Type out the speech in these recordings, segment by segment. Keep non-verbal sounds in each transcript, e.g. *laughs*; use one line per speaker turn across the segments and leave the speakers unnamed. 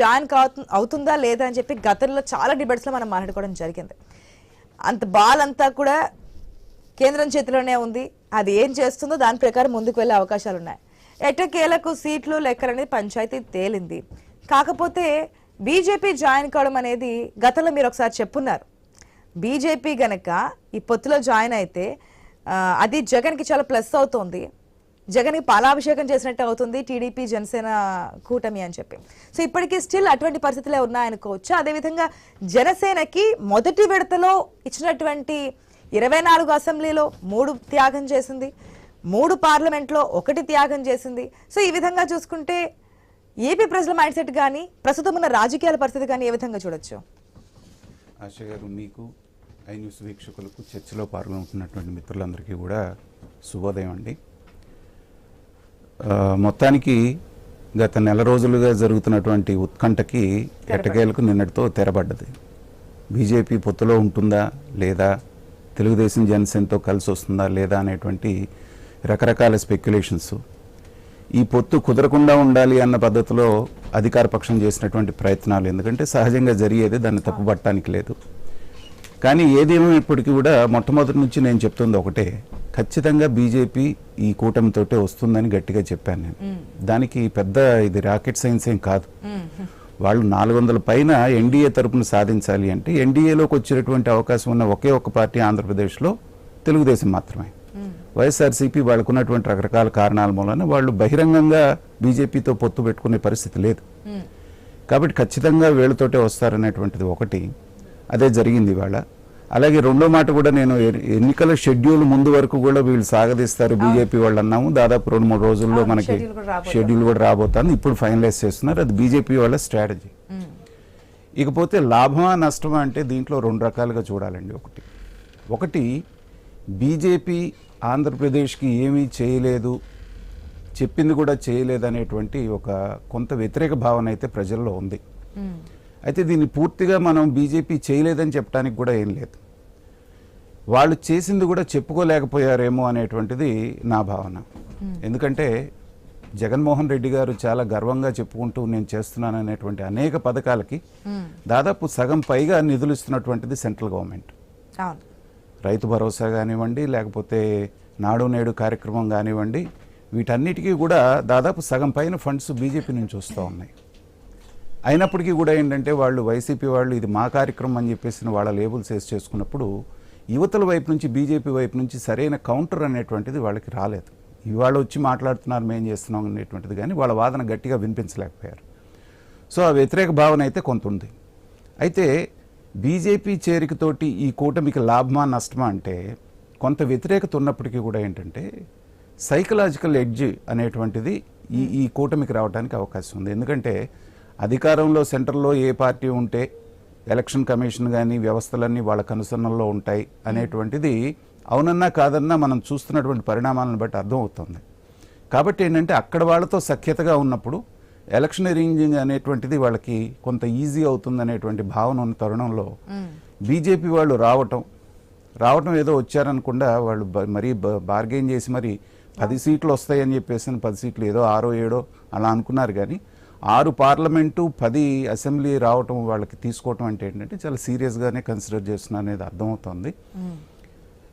Join అవుతుందా లేదా అని చెప్పి గతంలో చాలా డిబేట్స్లో మనం మాట్లాడుకోవడం జరిగింది. అంత బాల్ అంతా కూడా కేంద్రం చేతిలోనే ఉంది. అది ఏం చేస్తుందో దాని ప్రకారం ముందుకు వెళ్ళే అవకాశాలు ఉన్నాయి. ఎట్టకేలకు సీట్లు లెక్కలనేది పంచాయతీ తేలింది. కాకపోతే బీజేపీ జాయిన్ కావడం అనేది గతంలో మీరు ఒకసారి చెప్పున్నారు. బీజేపీ గనక ఈ పొత్తులో జాయిన్ అయితే అది జగన్కి చాలా ప్లస్ అవుతుంది. జగన్ పాలాభిషేకం చేసినట్టు అవుతుంది టీడీపీ జనసేన కూటమి అని చెప్పి. సో ఇప్పటికీ స్టిల్ అటువంటి పరిస్థితులే ఉన్నాయనుకోవచ్చు. అదేవిధంగా జనసేనకి మొదటి విడతలో ఇచ్చినటువంటి ఇరవై నాలుగు అసెంబ్లీలో మూడు త్యాగం చేసింది. మూడు పార్లమెంట్లో ఒకటి త్యాగం చేసింది. సో ఈ విధంగా చూసుకుంటే ఏపీ ప్రజల మైండ్ సెట్ కానీ ప్రస్తుతం ఉన్న రాజకీయాల పరిస్థితి కానీ ఏ విధంగా చూడొచ్చు?
ఆశ గారు మీకు ఐ న్యూస్ వీక్షకులకు చర్చలో పాల్గొంటున్నటువంటి మిత్రులందరికీ కూడా శుభోదయం అండి. మొత్తానికి గత నెల రోజులుగా జరుగుతున్నటువంటి ఉత్కంఠకి ఎట్టకేలకు నిన్నటితో తెరబడ్డది. బీజేపీ పొత్తులో ఉంటుందా లేదా తెలుగుదేశం జనసేనతో కలిసి వస్తుందా లేదా అనేటువంటి రకరకాల స్పెక్యులేషన్స్ ఈ పొత్తు కుదరకుండా ఉండాలి అన్న పద్ధతిలో అధికార పక్షం చేసినటువంటి ప్రయత్నాలు. ఎందుకంటే సహజంగా జరిగేది దాన్ని తప్పుపట్టడానికి లేదు. కానీ ఏదేమైనప్పటికీ కూడా మొట్టమొదటి నుంచి నేను చెప్తుంది ఒకటే. ఖచ్చితంగా బీజేపీ ఈ కూటమితోటే వస్తుందని గట్టిగా చెప్పాను నేను. దానికి పెద్ద ఇది రాకెట్ సైన్స్ ఏం కాదు. వాళ్ళు నాలుగు వందల పైన ఎన్డీఏ తరపున సాధించాలి అంటే ఎన్డీఏలోకి వచ్చేటువంటి అవకాశం ఉన్న ఒకే ఒక్క పార్టీ ఆంధ్రప్రదేశ్లో తెలుగుదేశం మాత్రమే. వైఎస్ఆర్సీపీ వాళ్ళకున్నటువంటి రకరకాల కారణాల మూలన వాళ్ళు బహిరంగంగా బీజేపీతో పొత్తు పెట్టుకునే పరిస్థితి లేదు. కాబట్టి ఖచ్చితంగా వీళ్ళతోటే వస్తారనేటువంటిది ఒకటి. అదే జరిగింది ఇవాళ. అలాగే రెండో మాట కూడా నేను ఎన్నికల షెడ్యూల్ ముందు వరకు కూడా వీళ్ళు సాగదీస్తారు బీజేపీ వాళ్ళు అన్నాము. దాదాపు రెండు మూడు రోజుల్లో మనకి. షెడ్యూల్ కూడా రాబోతుంది. ఇప్పుడు ఫైనలైజ్ చేస్తున్నారు. అది బీజేపీ వాళ్ళ స్ట్రాటజీ. ఇకపోతే లాభమా నష్టమా అంటే దీంట్లో రెండు రకాలుగా చూడాలండి ఒకటి. ఒకటి బీజేపీ ఆంధ్రప్రదేశ్కి ఏమీ చేయలేదు చెప్పింది కూడా చేయలేదు అనేటువంటి ఒక కొంత వ్యతిరేక భావన అయితే ప్రజల్లో ఉంది. అయితే దీన్ని పూర్తిగా మనం బీజేపీ చేయలేదని చెప్పడానికి కూడా ఏం లేదు. వాళ్ళు చేసింది కూడా చెప్పుకోలేకపోయారేమో అనేటువంటిది నా భావన. ఎందుకంటే జగన్మోహన్ రెడ్డి గారు చాలా గర్వంగా చెప్పుకుంటూ నేను చేస్తున్నాను అనేటువంటి అనేక పథకాలకి దాదాపు సగం పైగా నిధులు ఇస్తున్నటువంటిది సెంట్రల్ గవర్నమెంట్. రైతు భరోసా కానివ్వండి లేకపోతే నాడు నేడు కార్యక్రమం కానివ్వండి వీటన్నిటికీ కూడా దాదాపు సగం పైన ఫండ్స్ బీజేపీ నుంచి వస్తూ ఉన్నాయి. అయినప్పటికీ కూడా ఏంటంటే వాళ్ళు వైసీపీ వాళ్ళు ఇది మా కార్యక్రమం అని చెప్పేసి వాళ్ళ లేబుల్స్ వేసి చేసుకున్నప్పుడు యువతల వైపు నుంచి బీజేపీ వైపు నుంచి సరైన కౌంటర్ అనేటువంటిది వాళ్ళకి రాలేదు. ఇవాళ వచ్చి మాట్లాడుతున్నారు మేము చేస్తున్నాం అనేటువంటిది కానీ వాళ్ళ వాదన గట్టిగా వినిపించలేకపోయారు. సో ఆ వ్యతిరేక భావన అయితే కొంత ఉంది. అయితే బీజేపీ చేరికతోటి ఈ కూటమికి లాభమా నష్టమా అంటే కొంత వ్యతిరేకత ఉన్నప్పటికీ కూడా ఏంటంటే సైకలాజికల్ ఎడ్జ్ అనేటువంటిది ఈ ఈ కూటమికి రావడానికి అవకాశం ఉంది. ఎందుకంటే అధికారంలో సెంటర్లో ఏ పార్టీ ఉంటే ఎలక్షన్ కమిషన్ కానీ వ్యవస్థలన్నీ వాళ్ళ కనుసన్నల్లో ఉంటాయి అనేటువంటిది అవునన్నా కాదన్నా మనం చూస్తున్నటువంటి పరిణామాలను బట్టి అర్థమవుతుంది. కాబట్టి ఏంటంటే అక్కడ వాళ్ళతో సఖ్యతగా ఉన్నప్పుడు ఎలక్షనరింగ్ అనేటువంటిది వాళ్ళకి కొంత ఈజీ అవుతుంది అనేటువంటి భావన ఉన్న తరుణంలో బీజేపీ వాళ్ళు రావటం రావటం ఏదో వచ్చారనకుండా వాళ్ళు మరీ బార్గెయిన్ చేసి మరి పది సీట్లు వస్తాయని చెప్పేసి పది సీట్లు ఏదో ఆరో ఏడో అలా అనుకున్నారు కానీ ఆరు పార్లమెంటు పది అసెంబ్లీ రావటం వాళ్ళకి తీసుకోవటం అంటే ఏంటంటే చాలా సీరియస్గానే కన్సిడర్ చేస్తున్నారు అనేది అర్థమవుతోంది.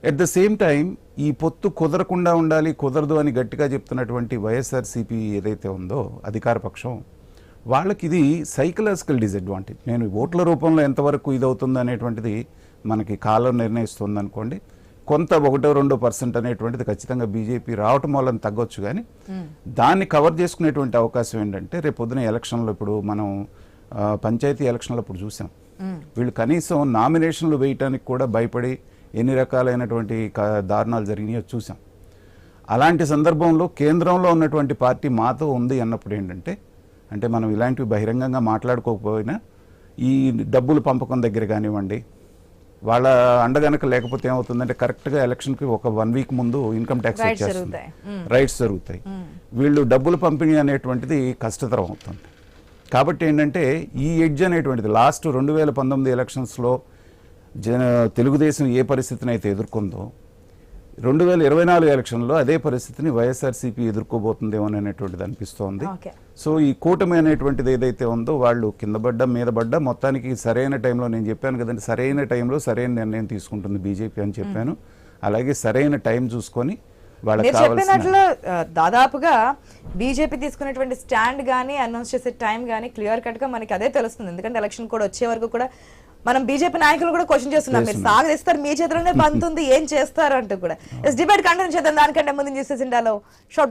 ఎట్ ద సేమ్ టైం ఈ పొత్తు కుదరకుండా ఉండాలి కుదరదు అని గట్టిగా చెప్తున్నటువంటి వైఎస్ఆర్సీపీ ఏదైతే ఉందో అధికార పక్షం వాళ్ళకి ఇది సైకలాజికల్ డిసడ్వాంటేజ్ నేను ఓట్ల రూపంలో ఎంతవరకు ఇది అవుతుంది అనేటువంటిది మనకి కాలం నిర్ణయిస్తుంది అనుకోండి కొంత ఒకటో రెండో పర్సెంట్ అనేటువంటిది ఖచ్చితంగా బీజేపీ రావటం వల్ల తగ్గొచ్చు కానీ దాన్ని కవర్ చేసుకునేటువంటి అవకాశం ఏంటంటే రేపు పొద్దున ఎలక్షన్లో ఇప్పుడు మనం పంచాయతీ ఎలక్షన్లో ఇప్పుడు చూసాం. వీళ్ళు కనీసం నామినేషన్లు వేయటానికి కూడా భయపడి ఎన్ని రకాలైనటువంటి దారుణాలు జరిగినాయో చూసాం. అలాంటి సందర్భంలో కేంద్రంలో ఉన్నటువంటి పార్టీ మాతో ఉంది అన్నప్పుడు ఏంటంటే అంటే మనం ఇలాంటివి బహిరంగంగా మాట్లాడుకోకపోయినా ఈ డబ్బులు పంపకం దగ్గర కానివ్వండి వాళ్ళ అండగనక లేకపోతే ఏమవుతుందంటే కరెక్ట్గా ఎలక్షన్కి ఒక వన్ వీక్ ముందు ఇన్కమ్ ట్యాక్స్ వచ్చేస్తుంది. రైట్స్ జరుగుతాయి. వీళ్ళు డబ్బులు పంపిణీ అనేటువంటిది కష్టతరం అవుతుంది. కాబట్టి ఏంటంటే ఈ ఎడ్జ్ అనేటువంటిది లాస్ట్ రెండు వేల పంతొమ్మిది ఎలక్షన్స్లో జన తెలుగుదేశం ఏ పరిస్థితిని అయితే ఎదుర్కొందో రెండు వేల ఇరవై నాలుగు ఎలక్షన్లో అదే పరిస్థితిని వైఎస్ఆర్సీపీ ఎదుర్కోబోతుందేమో అనేటువంటిది అనిపిస్తోంది. సో ఈ కూటమి అనేటువంటిది ఏదైతే ఉందో వాళ్ళు కింద పడ్డ మీద పడ్డ మొత్తానికి సరైన టైంలో నేను చెప్పాను కదండి సరైన టైంలో సరైన నిర్ణయం తీసుకుంటుంది బీజేపీ అని చెప్పాను. అలాగే సరైన టైం చూసుకొని
మీరు చెప్పినట్లు దాదాపుగా బీజేపీ తీసుకునేటువంటి స్టాండ్ గానీ అనౌన్స్ చేసే టైం గానీ క్లియర్ కట్గా మనకి అదే తెలుస్తుంది. ఎందుకంటే ఎలక్షన్ కూడా వచ్చే వరకు కూడా మనం బీజేపీ నాయకులు కూడా క్వశ్చన్ చేస్తున్నాం మీరు సాగదీస్తారు మీ చేతిలోనే *laughs* పంతుంది ఏం చేస్తారు అంటూ కూడా. డిబేట్ కంటిన్యూ చేద్దాం దానికంటే ముందు చూసేసి షార్ట్